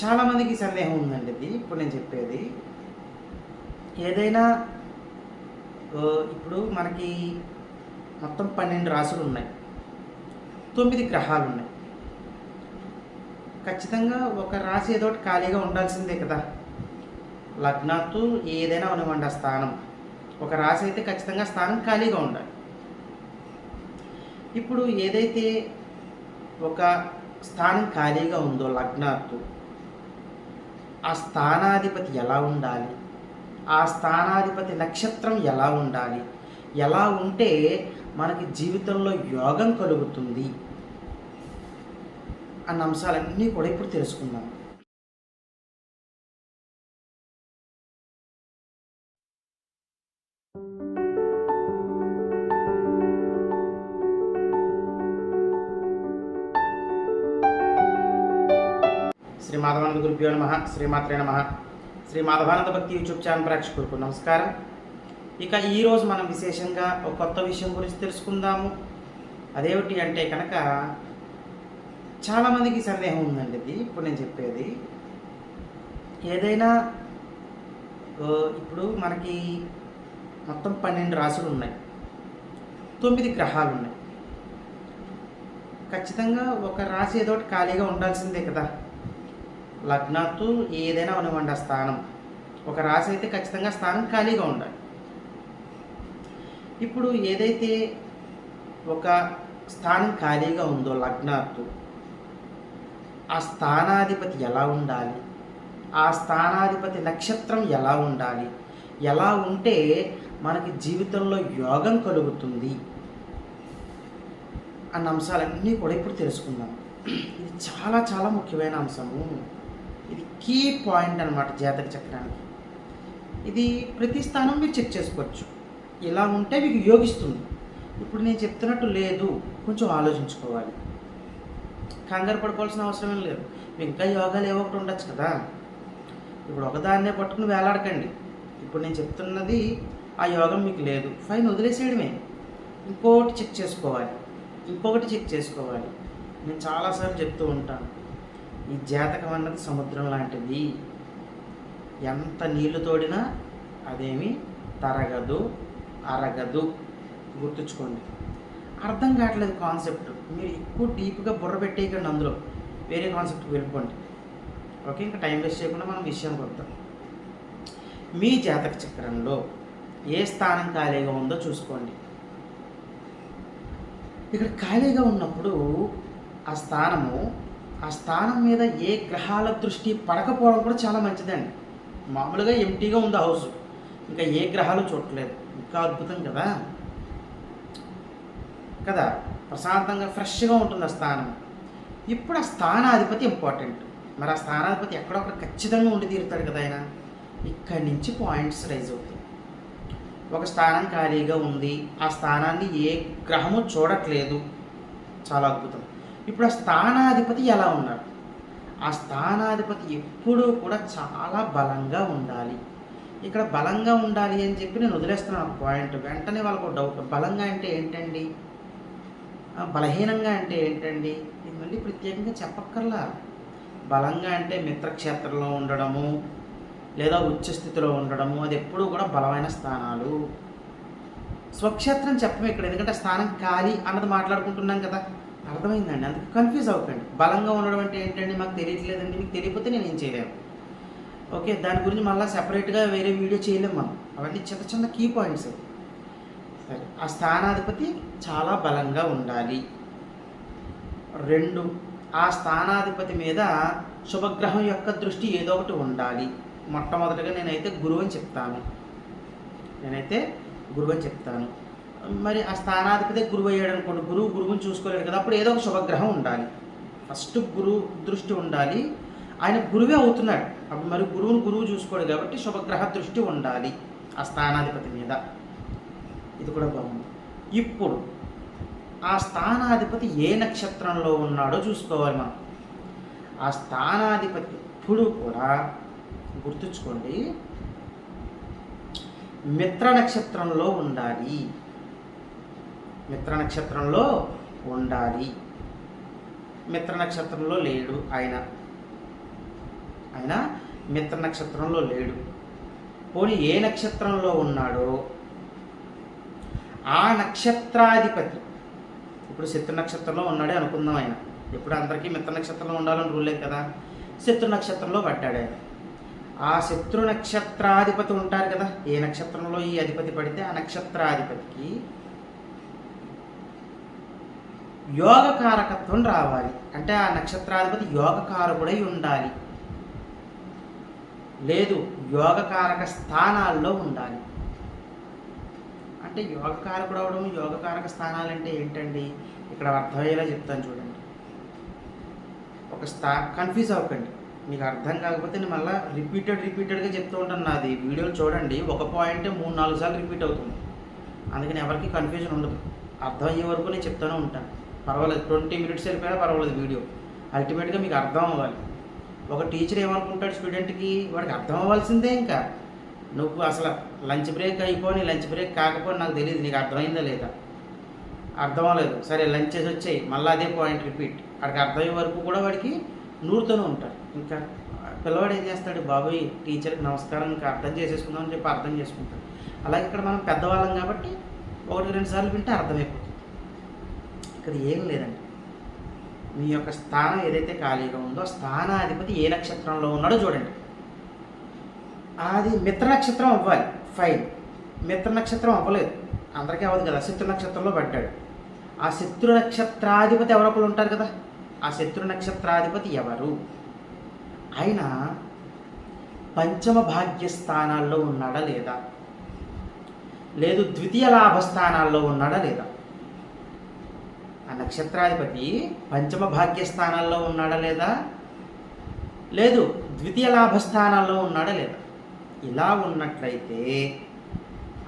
చాలామందికి సందేహం ఉందండి ఇది. ఇప్పుడు నేను చెప్పేది ఏదైనా ఇప్పుడు మనకి మొత్తం పన్నెండు రాసులు ఉన్నాయి. తొమ్మిది గ్రహాలు ఉన్నాయి ఖచ్చితంగా ఒక రాశి ఏదో ఒకటి ఖాళీగా ఉండాల్సిందే కదా. లగ్నాత్తు ఏదైనా ఉండమండి ఆ స్థానం. ఒక రాశి అయితే ఖచ్చితంగా స్థానం ఖాళీగా ఉండాలి. ఇప్పుడు ఏదైతే ఒక స్థానం ఖాళీగా ఉందో లగ్నాత్తు ఆ స్థానాధిపతి ఎలా ఉండాలి? ఆ స్థానాధిపతి నక్షత్రం ఎలా ఉండాలి? ఎలా ఉంటే మనకి జీవితంలో యోగం కలుగుతుంది? అన్న అంశాలన్నీ కూడా ఇప్పుడు తెలుసుకుందాం. మాధవానంద గురుభ్యో నమ శ్రీమాత్రే నమ. శ్రీ మాధవానంద భక్తి యూట్యూబ్ ఛానల్ ప్రేక్షకులకు నమస్కారం. ఇక ఈరోజు మనం విశేషంగా ఒక కొత్త విషయం గురించి తెలుసుకుందాము. అదేమిటి అంటే కనుక చాలామందికి సందేహం ఉందండి ఇది. ఇప్పుడు నేను చెప్పేది ఏదైనా ఇప్పుడు మనకి మొత్తం పన్నెండు రాసులు ఉన్నాయి. తొమ్మిది గ్రహాలు ఉన్నాయి ఖచ్చితంగా ఒక రాశి ఏదో ఖాళీగా ఉండాల్సిందే కదా. లగ్నాత్తు ఏదైనా ఉండమండి ఆ స్థానం. ఒక రాశి అయితే ఖచ్చితంగా స్థానం ఖాళీగా ఉండాలి. ఇప్పుడు ఏదైతే ఒక స్థానం ఖాళీగా ఉందో లగ్నాత్తు ఆ స్థానాధిపతి ఎలా ఉండాలి? ఆ స్థానాధిపతి నక్షత్రం ఎలా ఉండాలి? ఎలా ఉంటే మనకి జీవితంలో యోగం కలుగుతుంది? అన్న అంశాలన్నీ కూడా ఇప్పుడు తెలుసుకుందాం. ఇది చాలా చాలా ముఖ్యమైన అంశము. ఇది కీ పాయింట్ అనమాట జాతక చక్రానికి. ఇది ప్రతి స్థానం మీరు చెక్ చేసుకోవచ్చు. ఇలా ఉంటే మీకు యోగిస్తుంది. ఇప్పుడు నేను చెప్తున్నట్టు లేదు. కొంచెం ఆలోచించుకోవాలి. కంగారు పడుకోవాల్సిన అవసరం లేదు. ఇంకా యోగాలు ఏవో ఒకటి ఉండొచ్చు కదా. ఇప్పుడు ఒకదాన్నే పట్టుకుని వేలాడకండి. ఇప్పుడు నేను చెప్తున్నది ఆ యోగం మీకు లేదు. ఫైన్ వదిలేసేయడమే. ఇంకోటి చెక్ చేసుకోవాలి. ఇంకొకటి చెక్ చేసుకోవాలి. నేను చాలాసార్లు చెప్తూ ఉంటాను. ఈ జాతకం అన్నది సముద్రం లాంటిది. ఎంత నీళ్ళు తోడినా అదేమి తరగదు అరగదు. గుర్తుంచుకోండి. అర్థం కావట్లేదు కాన్సెప్ట్. మీరు ఎక్కువ డీప్గా బుర్ర పెట్టేయకండి అందులో. వేరే కాన్సెప్ట్కి వెళ్ళిపోండి. ఓకే ఇంకా టైం వేస్ట్ చేయకుండా మనం విషయానికి వద్దాం. మీ జాతక చక్రంలో ఏ స్థానం ఖాళీగా ఉందో చూసుకోండి. ఇక్కడ ఖాళీగా ఉన్నప్పుడు ఆ స్థానము ఆ స్థానం మీద ఏ గ్రహాల దృష్టి పడకపోవడం కూడా చాలా మంచిదండి. మామూలుగా ఎంటీగా ఉంది హౌస్. ఇంకా ఏ గ్రహాలు చూడట్లేదు. ఇంకా అద్భుతం కదా? కదా? ప్రశాంతంగా ఫ్రెష్గా ఉంటుంది ఆ స్థానం. ఇప్పుడు ఆ స్థానాధిపతి ఇంపార్టెంట్. మరి ఆ స్థానాధిపతి ఎక్కడొక్కడ ఖచ్చితంగా ఉండి తీరుతాడు కదా ఆయన. ఇక్కడి నుంచి పాయింట్స్ రైజ్ అవుతాయి. ఒక స్థానం ఖాళీగా ఉంది. ఆ స్థానాన్ని ఏ గ్రహము చూడట్లేదు. చాలా అద్భుతం. ఇప్పుడు ఆ స్థానాధిపతి ఎలా ఉన్నాడు? ఆ స్థానాధిపతి ఎప్పుడూ కూడా చాలా బలంగా ఉండాలి. ఇక్కడ బలంగా ఉండాలి అని చెప్పి నేను వదిలేస్తున్నాను పాయింట్ వెంటనే వాళ్ళకు డౌట్ బలంగా అంటే ఏంటండి? బలహీనంగా అంటే ఏంటండి? ఇది మళ్ళీ ప్రత్యేకంగా చెప్పక్కర్లా. బలంగా అంటే మిత్రక్షేత్రంలో ఉండడము లేదా ఉచ్చస్థితిలో ఉండడము అది ఎప్పుడూ కూడా బలమైన స్థానాలు. స్వక్షేత్రం చెప్పము ఇక్కడ ఎందుకంటే స్థానం ఖాళీ అన్నది మాట్లాడుకుంటున్నాం కదా. అర్థమైందండి. అందుకు కన్ఫ్యూజ్ అవ్వకండి బలంగా ఉండడం అంటే ఏంటండి మాకు తెలియట్లేదండి మీకు తెలియకపోతే నేను ఏం చేయలేము ఓకే దాని గురించి మళ్ళీ సెపరేట్గా వేరే వీడియో చేయలేము మనం. అవన్నీ చిన్న చిన్న కీ పాయింట్స్ సరే ఆ స్థానాధిపతి చాలా బలంగా ఉండాలి. రెండు ఆ స్థానాధిపతి మీద శుభగ్రహం యొక్క దృష్టి ఏదో ఒకటి ఉండాలి. మొట్టమొదటిగా నేనైతే గురువు అని చెప్తాను. నేనైతే గురువు అని చెప్తాను. మరి ఆ స్థానాధిపతి గురువు అయ్యాడు అనుకోండి గురువు గురువుని చూసుకోలేడు కదా అప్పుడు ఏదో ఒక శుభగ్రహం ఉండాలి. ఫస్ట్ గురువు దృష్టి ఉండాలి. ఆయన గురువే అవుతున్నాడు. అప్పుడు మరి గురువుని గురువు చూసుకోడు కాబట్టి శుభగ్రహ దృష్టి ఉండాలి ఆ స్థానాధిపతి మీద. ఇది కూడా బాగుంది. ఇప్పుడు ఆ స్థానాధిపతి ఏ నక్షత్రంలో ఉన్నాడో చూసుకోవాలి మనం. ఆ స్థానాధిపతి ఎప్పుడు కూడా గుర్తుంచుకోండి మిత్ర నక్షత్రంలో ఉండాలి. మిత్ర నక్షత్రంలో ఉండాలి. మిత్ర నక్షత్రంలో లేడు ఆయన. ఆయన మిత్ర నక్షత్రంలో లేడు. పోనీ ఏ నక్షత్రంలో ఉన్నాడో? ఆ నక్షత్రాధిపతి. ఇప్పుడు శత్రు నక్షత్రంలో ఉన్నాడే అనుకుందాం ఆయన. ఇప్పుడు అందరికీ మిత్ర నక్షత్రంలో ఉండాలని రూలే కదా. శత్రు నక్షత్రంలో పడ్డాడు ఆయన. ఆ శత్రు నక్షత్రాధిపతి ఉంటారు కదా. ఏ నక్షత్రంలో ఈ అధిపతి పడితే ఆ నక్షత్రాధిపతికి యోగ కారకత్వం రావాలి. అంటే ఆ నక్షత్రాధిపతి యోగకారకుడై ఉండాలి. లేదు యోగకారక స్థానాల్లో ఉండాలి. అంటే యోగకారకుడు అవడం యోగకారక స్థానాలు అంటే ఏంటండి? ఇక్కడ అర్థమయ్యేలా చెప్తాను చూడండి. ఒక స్థా కన్ఫ్యూజ్ అవ్వకండి. మీకు అర్థం కాకపోతే నేను మళ్ళీ రిపీటెడ్ రిపీటెడ్గా చెప్తూ ఉంటాను నాది. వీడియోలు చూడండి ఒక పాయింట్ మూడు నాలుగు సార్లు రిపీట్ అవుతుంది. అందుకని ఎవరికి కన్ఫ్యూజన్ ఉండదు. అర్థమయ్యే వరకు నేను చెప్తూనే ఉంటాను. పర్వాలేదు ట్వంటీ మినిట్స్ వెళ్ళిపోయినా పర్వాలేదు వీడియో. అల్టిమేట్గా మీకు అర్థం అవ్వాలి. ఒక టీచర్ ఏమనుకుంటాడు స్టూడెంట్కి వాడికి అర్థం అవ్వాల్సిందే ఇంకా. నువ్వు అసలు లంచ్ బ్రేక్ అయిపోయి లంచ్ బ్రేక్ కాకపోయి నాకు తెలియదు నీకు అర్థమైందా లేదా? అర్థం అవ్వలేదు. సరే లంచ్ చేసి వచ్చాయి. మళ్ళీ అదే పాయింట్ రిపీట్ వాడికి అర్థమయ్యే వరకు కూడా వాడికి నూరుతూనే ఉంటాడు. ఇంకా పిల్లవాడు ఏం చేస్తాడు? బాబోయ్ టీచర్కి నమస్కారం ఇంకా అర్థం చేసేసుకుందాం అని చెప్పి అర్థం చేసుకుంటాడు. అలాగే ఇక్కడ మనం పెద్దవాళ్ళం కాబట్టి ఒకటి రెండు సార్లు వింటే అర్థమైపోతుంది. ఇక్కడ ఏం లేదండి. మీ యొక్క స్థానం ఏదైతే ఖాళీగా ఉందో స్థానాధిపతి ఏ నక్షత్రంలో ఉన్నాడో చూడండి. అది మిత్ర నక్షత్రం అవ్వాలి. ఫైన్ మిత్ర నక్షత్రం అవ్వలేదు. అందరికీ అవ్వదు కదా. శత్రు నక్షత్రంలో పడ్డాడు. ఆ శత్రు నక్షత్రాధిపతి ఎవరొకరు ఉంటారు కదా? ఆ శత్రు నక్షత్రాధిపతి ఎవరు? ఆయన పంచమ భాగ్య స్థానాల్లో ఉన్నాడా లేదా? లేదు ద్వితీయ లాభ స్థానాల్లో ఉన్నాడా లేదా? నక్షత్రాధిపతి పంచమ భాగ్య స్థానాల్లో ఉన్నాడా లేదా? లేదు ద్వితీయ లాభస్థానాల్లో ఉన్నాడా లేదా? ఇలా ఉన్నట్లయితే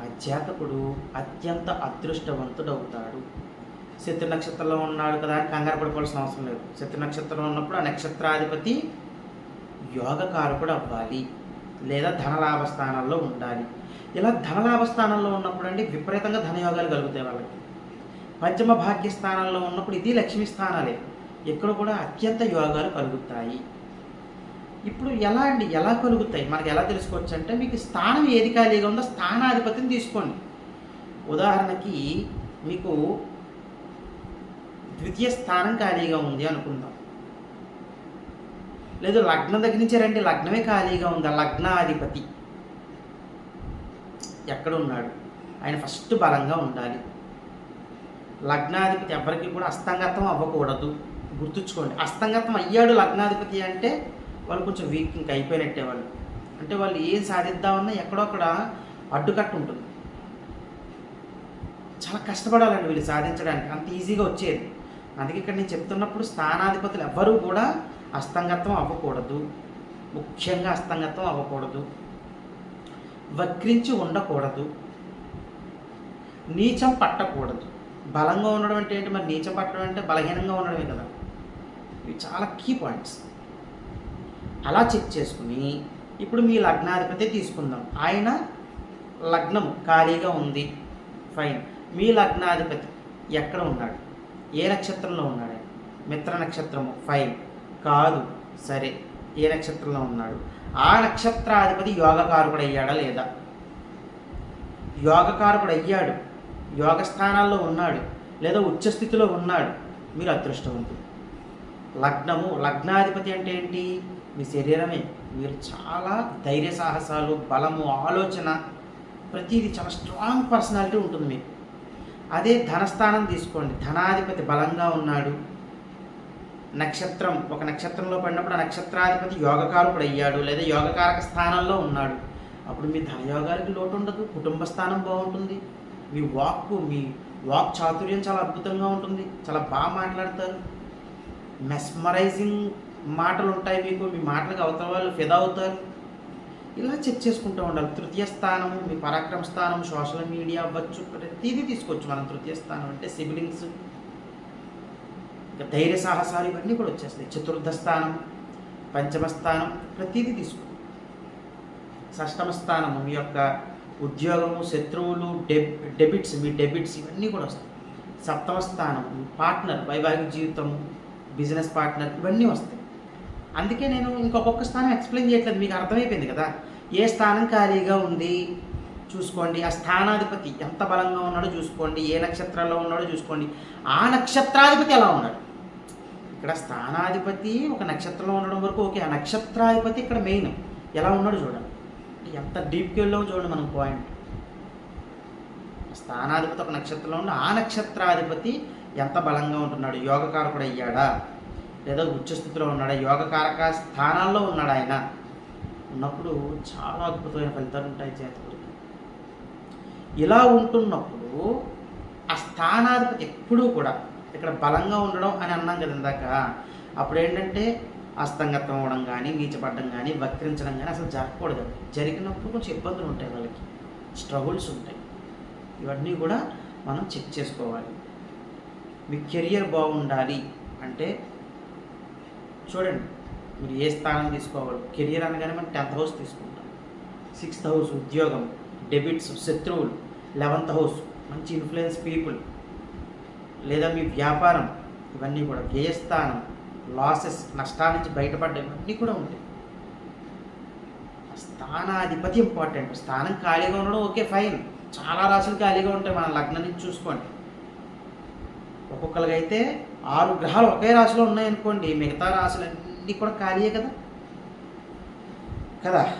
ఆ జాతకుడు అత్యంత అదృష్టవంతుడు అవుతాడు శత్రు నక్షత్రంలో ఉన్నాడు కదా కంగారు పడిపోవాల్సిన అవసరం లేదు. శత్రు నక్షత్రంలో ఉన్నప్పుడు ఆ నక్షత్రాధిపతి యోగకారకుడు అవ్వాలి లేదా ధనలాభ స్థానాల్లో ఉండాలి. ఇలా ధనలాభ స్థానంలో ఉన్నప్పుడు అండి విపరీతంగా ధనయోగాలు కలుగుతాయి వాళ్ళకి. పంచమ భాగ్య స్థానంలో ఉన్నప్పుడు ఇది లక్ష్మీ స్థానాలే. ఇక్కడ కూడా అత్యంత యోగాలు కలుగుతాయి. ఇప్పుడు ఎలా అండి? ఎలా కలుగుతాయి? మనకు ఎలా తెలుసుకోవచ్చు అంటే మీకు స్థానం ఏది ఖాళీగా ఉందో స్థానాధిపతిని తీసుకోండి. ఉదాహరణకి మీకు ద్వితీయ స్థానం ఖాళీగా ఉంది అనుకుందాం. లేదు లగ్నం దగ్గర నుంచి రండి. లగ్నమే ఖాళీగా ఉందా? లగ్నాధిపతి. ఎక్కడ ఉన్నాడు ఆయన ఫస్ట్ బలంగా ఉండాలి. లగ్నాధిపతి ఎవరికి కూడా అస్తంగతం అవ్వకూడదు. గుర్తుంచుకోండి. అస్తంగతం అయ్యాడు లగ్నాధిపతి అంటే వాళ్ళు కొంచెం వీక్ ఇంకా అయిపోయినట్టే వాళ్ళు. అంటే వాళ్ళు ఏం సాధిద్దామన్నా ఎక్కడో అక్కడ అడ్డుకట్టు ఉంటుంది. చాలా కష్టపడాలండి వీళ్ళు సాధించడానికి. అంత ఈజీగా వచ్చేది. అందుకే ఇక్కడ నేను చెప్తున్నప్పుడు స్థానాధిపతులు ఎవ్వరూ కూడా అస్తంగత్వం అవ్వకూడదు. ముఖ్యంగా అస్తంగత్వం అవ్వకూడదు. వక్రించి ఉండకూడదు. నీచం పట్టకూడదు. బలంగా ఉండడం అంటే ఏంటి? మరి నీచం పట్టడం అంటే బలహీనంగా ఉండడమే కదా. ఇవి చాలా కీ పాయింట్స్ అలా చెక్ చేసుకుని ఇప్పుడు మీ లగ్నాధిపతి తీసుకుందాం. ఆయన లగ్నం ఖాళీగా ఉంది. ఫైన్ మీ లగ్నాధిపతి ఎక్కడ ఉన్నాడు? ఏ నక్షత్రంలో ఉన్నాడు? మిత్ర నక్షత్రము. ఫైన్ కాదు. సరే. ఏ నక్షత్రంలో ఉన్నాడు? ఆ నక్షత్రాధిపతి యోగకారకుడు అయ్యాడా లేదా? యోగకారకుడు అయ్యాడు యోగ స్థానాల్లో ఉన్నాడు లేదా ఉచ్చస్థితిలో ఉన్నాడు మీరు అదృష్టవంతులు. లగ్నము లగ్నాధిపతి అంటే ఏంటి? మీ శరీరమే. మీరు చాలా ధైర్య సాహసాలు బలము ఆలోచన ప్రతిదీ చాలా స్ట్రాంగ్ పర్సనాలిటీ ఉంటుంది మీకు. అదే ధనస్థానం తీసుకోండి. ధనాధిపతి బలంగా ఉన్నాడు. నక్షత్రం ఒక నక్షత్రంలో పడినప్పుడు ఆ నక్షత్రాధిపతి యోగకారకుడు అయ్యాడు లేదా యోగకారక స్థానంలో ఉన్నాడు. అప్పుడు మీ ధనయోగానికి లోటు ఉండదు కుటుంబ స్థానం బాగుంటుంది. మీ వాక్ మీ వాక్ చాతుర్యం చాలా అద్భుతంగా ఉంటుంది. చాలా బాగా మాట్లాడతారు. మెస్మరైజింగ్ మాటలు ఉంటాయి మీకు. మీ మాటలకు అవతల వాళ్ళు ఫిదా అవుతారు. ఇలా చెక్ చేసుకుంటూ ఉండాలి. తృతీయ స్థానము మీ పరాక్రమ స్థానం సోషల్ మీడియా అవ్వచ్చు ప్రతిదీ తీసుకోవచ్చు. మనం తృతీయ స్థానం అంటే సిబ్లింగ్స్. ఇంకా ధైర్య సాహసాలు ఇవన్నీ కూడా వచ్చేస్తాయి. చతుర్థ స్థానం పంచమ స్థానం ప్రతిదీ తీసుకో. షష్టమ స్థానము మీ యొక్క ఉద్యోగము శత్రువులు డెబ్ డెబిట్స్ మీ డెబిట్స్ ఇవన్నీ కూడా వస్తాయి. సప్తమ స్థానం పార్ట్నర్ వైవాహిక జీవితము బిజినెస్ పార్ట్నర్ ఇవన్నీ వస్తాయి. అందుకే నేను ఇంకొక స్థానం ఎక్స్ప్లెయిన్ చేయట్లేదు మీకు అర్థమైపోయింది కదా. ఏ స్థానం ఖాళీగా ఉంది? చూసుకోండి. ఆ స్థానాధిపతి ఎంత బలంగా ఉన్నాడో చూసుకోండి. ఏ నక్షత్రాల్లో ఉన్నాడో చూసుకోండి. ఆ నక్షత్రాధిపతి ఎలా ఉన్నాడు? ఇక్కడ స్థానాధిపతి ఒక నక్షత్రంలో ఉండడం వరకు ఓకే. ఆ నక్షత్రాధిపతి ఇక్కడ మెయిన్. ఎలా ఉన్నాడో చూడండి. ఎంత డీప్కి వెళ్ళామో చూడండి మనం పాయింట్. స్థానాధిపతి ఒక నక్షత్రంలో ఉన్న ఆ నక్షత్రాధిపతి ఎంత బలంగా ఉంటున్నాడు? యోగకారకుడు అయ్యాడా? లేదా ఉచ్చస్థితిలో ఉన్నాడా? యోగకారక స్థానాల్లో ఉన్నాడు ఆయన? ఉన్నప్పుడు చాలా అద్భుతమైన ఫలితాలు ఉంటాయి జాతకుడికి. ఇలా ఉంటున్నప్పుడు ఆ స్థానాధిపతి ఎప్పుడూ కూడా ఇక్కడ బలంగా ఉండడం అని అన్నాం కదా ఇందాక. అప్పుడు ఏంటంటే అస్తంగతం అవ్వడం కానీ నీచపడడం కానీ వక్రించడం కానీ అసలు జరగకూడదు. జరిగినప్పుడు కొంచెం ఇబ్బందులు ఉంటాయి వాళ్ళకి. స్ట్రగుల్స్ ఉంటాయి. ఇవన్నీ కూడా మనం చెక్ చేసుకోవాలి. మీ కెరియర్ బాగుండాలి అంటే చూడండి మీరు ఏ స్థానం తీసుకోవాలి? కెరియర్ అనగానే మనం టెన్త్ హౌస్ తీసుకుంటాం. సిక్స్త్ హౌస్ ఉద్యోగం డెబిట్స్ శత్రువులు లెవెంత్ హౌస్ మంచి ఇన్ఫ్లుయెన్స్ పీపుల్ లేదా మీ వ్యాపారం ఇవన్నీ కూడా వ్యయస్థానం లాసెస్ నష్టాల నుంచి బయటపడ్డ కూడా ఉంటాయి. స్థానాధిపతి ఇంపార్టెంట్. స్థానం ఖాళీగా ఉండడం ఓకే ఫైన్. చాలా రాశులు ఖాళీగా ఉంటాయి. మన లగ్నం నుంచి చూసుకోండి. ఒక్కొక్కరికి అయితే ఆరు గ్రహాలు ఒకే రాశిలో ఉన్నాయనుకోండి. మిగతా రాశులన్నీ కూడా ఖాళీయే కదా? కదా?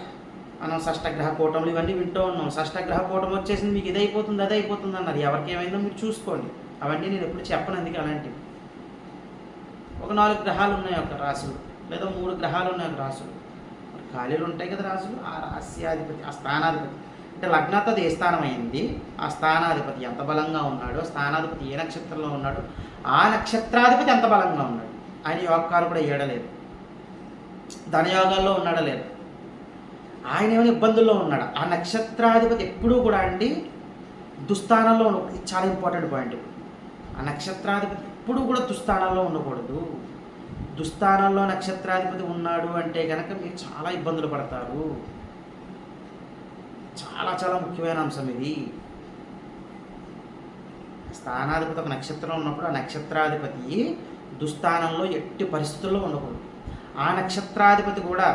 మనం షష్టగ్రహ కూటములు ఇవన్నీ వింటూ ఉన్నాం. షష్టగ్రహ కూటం వచ్చేసింది మీకు ఇది అయిపోతుంది అది అయిపోతుంది అన్నారు. ఎవరికి ఏమైందో మీరు చూసుకోండి. అవన్నీ నేను ఎప్పుడు చెప్పను అందుకే అలాంటివి. ఒక నాలుగు గ్రహాలు ఉన్నాయి ఒక రాశులు లేదా మూడు గ్రహాలు ఉన్నాయి ఒక రాశులు. మరి ఖాళీలు ఉంటాయి కదా రాశులు ఆ రాశ్యాధిపతి ఆ స్థానాధిపతి. అంటే లగ్నాతో ఏ స్థానం అయింది? ఆ స్థానాధిపతి ఎంత బలంగా ఉన్నాడో? స్థానాధిపతి ఏ నక్షత్రంలో ఉన్నాడు? ఆ నక్షత్రాధిపతి ఎంత బలంగా ఉన్నాడు? ఆయన యోగాలు కూడా ఏడలేదు. ధనయోగాల్లో ఉన్నాడా లేదు ఆయన ఏమైనా ఇబ్బందుల్లో ఉన్నాడు? ఆ నక్షత్రాధిపతి ఎప్పుడూ కూడా అండి దుస్థానంలో ఉండ ఇది చాలా ఇంపార్టెంట్ పాయింట్ ఆ నక్షత్రాధిపతి ఎప్పుడు కూడా దుస్థానంలో ఉండకూడదు. దుస్థానంలో నక్షత్రాధిపతి ఉన్నాడు అంటే కనుక మీరు చాలా ఇబ్బందులు పడతారు. చాలా చాలా ముఖ్యమైన అంశం ఇది. స్థానాధిపతి ఒక నక్షత్రం ఉన్నప్పుడు ఆ నక్షత్రాధిపతి దుస్థానంలో ఎట్టి పరిస్థితుల్లో ఉండకూడదు. ఆ నక్షత్రాధిపతి కూడా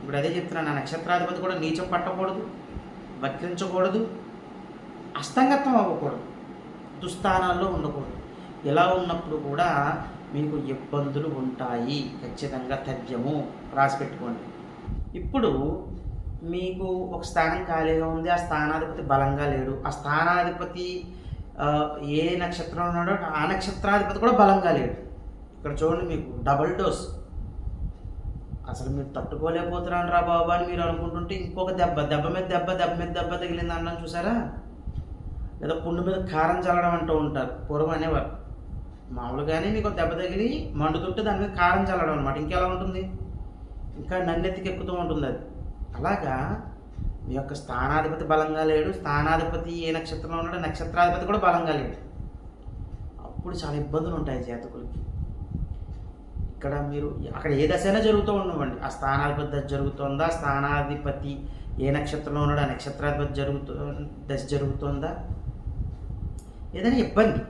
ఇప్పుడు అదే చెప్తున్నాను ఆ నక్షత్రాధిపతి కూడా నీచం పట్టకూడదు వక్రించకూడదు అస్తంగత్వం అవ్వకూడదు దుస్థానాల్లో ఉండకూడదు. ఇలా ఉన్నప్పుడు కూడా మీకు ఇబ్బందులు ఉంటాయి. ఖచ్చితంగా తథ్యము రాసి పెట్టుకోండి. ఇప్పుడు మీకు ఒక స్థానం ఖాళీగా ఉంది. ఆ స్థానాధిపతి బలంగా లేడు. ఆ స్థానాధిపతి ఏ నక్షత్రం ఉన్నాడో ఆ నక్షత్రాధిపతి కూడా బలంగా లేడు. ఇక్కడ చూడండి మీకు డబుల్ డోస్. అసలు మీరు తట్టుకోలేకపోతున్నాను రా బాబు అని మీరు అనుకుంటుంటే ఇంకొక దెబ్బ దెబ్బ మీద దెబ్బ దెబ్బ మీద దెబ్బ తగిలింది అన్నాను చూసారా? లేదా పుండు మీద కారం చల్లడం అంటూ ఉంటారు. పూర్వం అనేవారు. మామూలుగానే మీకు దెబ్బ తగిలి మండుతుంటే దాని మీద కారం చల్లడం అనమాట ఇంకెలా ఉంటుంది? ఇంకా నన్నెత్తికి ఎక్కుతూ ఉంటుంది అది. అలాగా మీ యొక్క స్థానాధిపతి బలంగా లేడు. స్థానాధిపతి ఏ నక్షత్రంలో ఉన్నాడో నక్షత్రాధిపతి కూడా బలంగా లేడు. అప్పుడు చాలా ఇబ్బందులు ఉంటాయి జాతకులకి. ఇక్కడ మీరు అక్కడ ఏ దశైనా జరుగుతూ ఉండవండి. ఆ స్థానాధిపతి దశ జరుగుతుందా? స్థానాధిపతి ఏ నక్షత్రంలో ఉన్నాడో? ఆ నక్షత్రాధిపతి జరుగుతు దశ జరుగుతుందా? ఏదైనా ఇబ్బంది.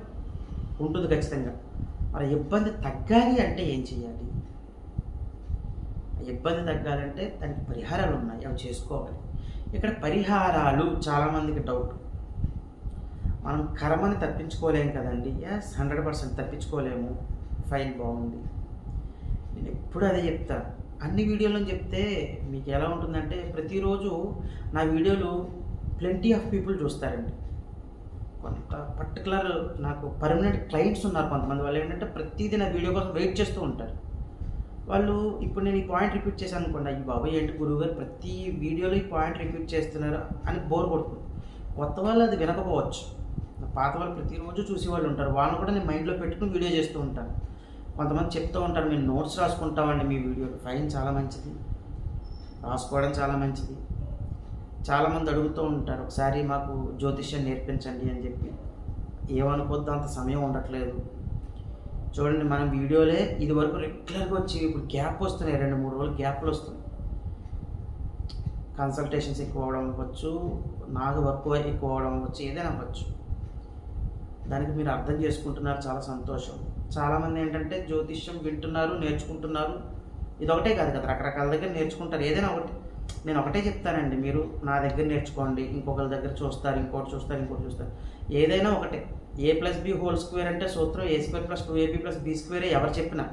ఉంటుంది ఖచ్చితంగా. మరి ఇబ్బంది తగ్గాలి అంటే ఏం చేయాలి ఆ ఇబ్బంది తగ్గాలంటే దానికి పరిహారాలు ఉన్నాయి అవి చేసుకోవాలి. ఇక్కడ పరిహారాలు చాలామందికి డౌట్ మనం కర్మని తప్పించుకోలేము కదండి. ఎస్ హండ్రెడ్ పర్సెంట్ తప్పించుకోలేము. ఫైన్ బాగుంది. నేను ఎప్పుడు అదే చెప్తాను అన్ని వీడియోలో చెప్తే మీకు ఎలా ఉంటుందంటే ప్రతిరోజు నా వీడియోలు ప్లెంటీ ఆఫ్ పీపుల్ చూస్తారండి. కొంత పర్టికులర్ నాకు పర్మనెంట్ క్లయింట్స్ ఉన్నారు కొంతమంది. వాళ్ళు ఏంటంటే ప్రతిదీ నా వీడియో కోసం వెయిట్ చేస్తూ ఉంటారు. వాళ్ళు ఇప్పుడు నేను ఈ పాయింట్ రిపీట్ చేశాను అనుకోండి అయ్యి బాబాయ్ ఏంటి గురువు గారు ప్రతి వీడియోలో ఈ పాయింట్ రిపీట్ చేస్తున్నారు అని బోర్ కొడుతుంది. కొత్త వాళ్ళు అది వినకపోవచ్చు. పాత వాళ్ళు ప్రతిరోజు చూసి వాళ్ళు ఉంటారు. వాళ్ళని కూడా నేను మైండ్లో పెట్టుకుని వీడియో చేస్తూ ఉంటాను. కొంతమంది చెప్తూ ఉంటారు మేము నోట్స్ రాసుకుంటామండి మీ వీడియో ఫైన్ చాలా మంచిది. రాసుకోవడం చాలా మంచిది. చాలామంది అడుగుతూ ఉంటారు ఒకసారి మాకు జ్యోతిష్యం నేర్పించండి అని చెప్పి. ఏమనుకోద్దు అంత సమయం ఉండట్లేదు. చూడండి మనం వీడియోలే ఇది వరకు రెగ్యులర్గా వచ్చి ఇప్పుడు గ్యాప్ వస్తున్నాయి రెండు మూడు రోజులు గ్యాప్లు వస్తున్నాయి. కన్సల్టేషన్స్ ఎక్కువ అవడం అవ్వచ్చు నాకు వర్క్ ఎక్కువ అవడం అవ్వచ్చు ఏదైనా అవ్వచ్చు. దానికి మీరు అర్థం చేసుకుంటున్నారు చాలా సంతోషం. చాలామంది ఏంటంటే జ్యోతిష్యం వింటున్నారు నేర్చుకుంటున్నారు. ఇది ఒకటే కాదు కదా రకరకాల దగ్గర నేర్చుకుంటారు ఏదైనా ఒకటి. నేను ఒకటే చెప్తానండి మీరు నా దగ్గర నేర్చుకోండి ఇంకొకరి దగ్గర చూస్తారు ఇంకోటి చూస్తారు ఇంకోటి చూస్తారు. ఏదైనా ఒకటే. A plus B whole square అంటే సూత్రం A square plus two AB plus B square ఎవరు చెప్పినా.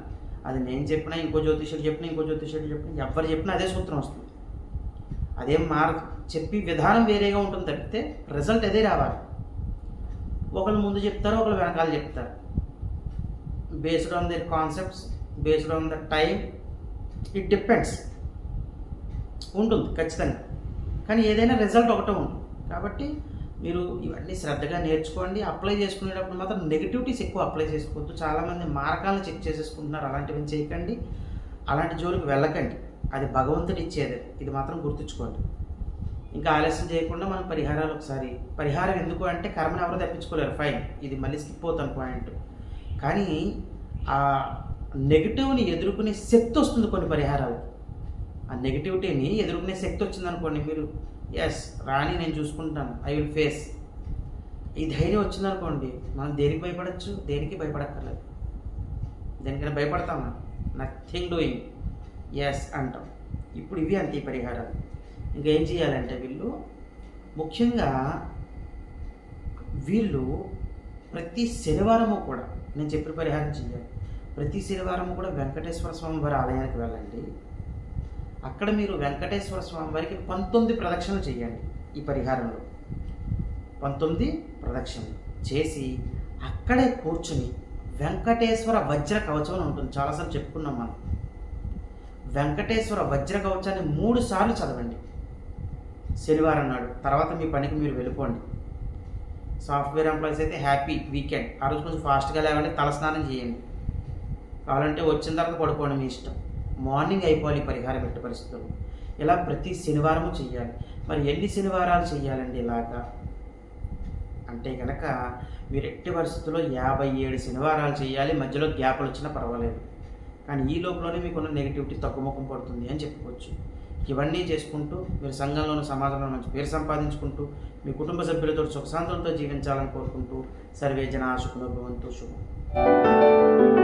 అది నేను చెప్పినా ఇంకో జ్యోతిష్యుడు చెప్పినా ఇంకో జ్యోతిష్యుడు చెప్పినా ఎవరు చెప్పినా అదే సూత్రం వస్తుంది. అదేం మార్ చెప్పి విధానం వేరేగా ఉంటుంది తప్పితే రిజల్ట్ అదే రావాలి. ఒకళ్ళు ముందు చెప్తారు ఒకళ్ళు వెనకాల చెప్తారు. Based on their concepts based on the time it depends ఉంటుంది ఖచ్చితంగా. కానీ ఏదైనా రిజల్ట్ ఒకటే ఉంటుంది. కాబట్టి మీరు ఇవన్నీ శ్రద్ధగా నేర్చుకోండి. అప్లై చేసుకునేటప్పుడు మాత్రం నెగిటివిటీస్ ఎక్కువ అప్లై చేసుకోవద్దు. చాలామంది మార్గాలను చెక్ చేసేసుకుంటున్నారు. అలాంటివి చేయకండి. అలాంటి జోలికి వెళ్ళకండి. అది భగవంతుడు ఇచ్చేది. ఇది మాత్రం గుర్తుంచుకోండి. ఇంకా ఆలస్యం చేయకుండా మనం పరిహారాలు ఒకసారి పరిహారం ఎందుకు అంటే కర్మను ఎవరు తప్పించుకోలేరు. ఫైన్ ఇది మళ్ళీ స్కిప్ అవుతాను పాయింట్ కానీ ఆ నెగిటివ్ని ఎదుర్కొనే శక్తి వస్తుంది కొన్ని పరిహారాలు ఆ నెగిటివిటీని ఎదుర్కొనే శక్తి వచ్చిందనుకోండి మీరు ఎస్ రాని నేను చూసుకుంటాను ఐ విల్ ఫేస్ ఈ ధైర్యం వచ్చిందనుకోండి మనం దేనికి భయపడచ్చు? దేనికి భయపడక్కర్లేదు. దేనికైనా భయపడతాం నథింగ్ డూయింగ్ ఎస్ అంటాం. ఇప్పుడు ఇవి అంతే ఈ పరిహారాలు. ఇంకేం చేయాలంటే వీళ్ళు ముఖ్యంగా వీళ్ళు ప్రతి శనివారము కూడా నేను చెప్పిన పరిహారం చేయాలి. ప్రతి శనివారం కూడా వెంకటేశ్వర స్వామి వారి ఆలయానికి వెళ్ళండి. అక్కడ మీరు వెంకటేశ్వర స్వామి వారికి పంతొమ్మిది ప్రదక్షిణలు చేయండి ఈ పరిహారంలో. పంతొమ్మిది ప్రదక్షిణలు చేసి అక్కడే కూర్చుని వెంకటేశ్వర వజ్ర కవచం అని ఉంటుంది. చాలాసార్లు చెప్పుకున్నాం మనం. వెంకటేశ్వర వజ్ర కవచాన్ని మూడు సార్లు చదవండి. శనివారం నాడు. తర్వాత మీ పనికి మీరు వెళ్ళిపోండి. సాఫ్ట్వేర్ ఎంప్లాయీస్ అయితే హ్యాపీ వీకెండ్. ఆ రోజు కొంచెం ఫాస్ట్గా లేవండి తలస్నానం చేయండి. కావాలంటే వచ్చిన తర్వాత పడుకోండి మీ ఇష్టం. మార్నింగ్ అయిపోవాలి పరిహారం ఎట్టి పరిస్థితులు ఇలా ప్రతి శనివారము చేయాలి మరి ఎన్ని శనివారాలు చేయాలండి ఇలాగా? అంటే కనుక మీరు ఎట్టి పరిస్థితుల్లో యాభై ఏడు శనివారాలు చేయాలి మధ్యలో గ్యాప్లు వచ్చినా పర్వాలేదు. కానీ ఈ లోపలనే మీకున్న నెగిటివిటీ తగ్గుముఖం పడుతుంది అని చెప్పుకోవచ్చు. ఇవన్నీ చేసుకుంటూ మీరు సంఘంలోనూ సమాజంలో మంచి పేరు సంపాదించుకుంటూ మీ కుటుంబ సభ్యులతో సుఖశాంతులతో జీవించాలని కోరుకుంటూ సర్వే జన ఆశుకులు భవంతు శుభం.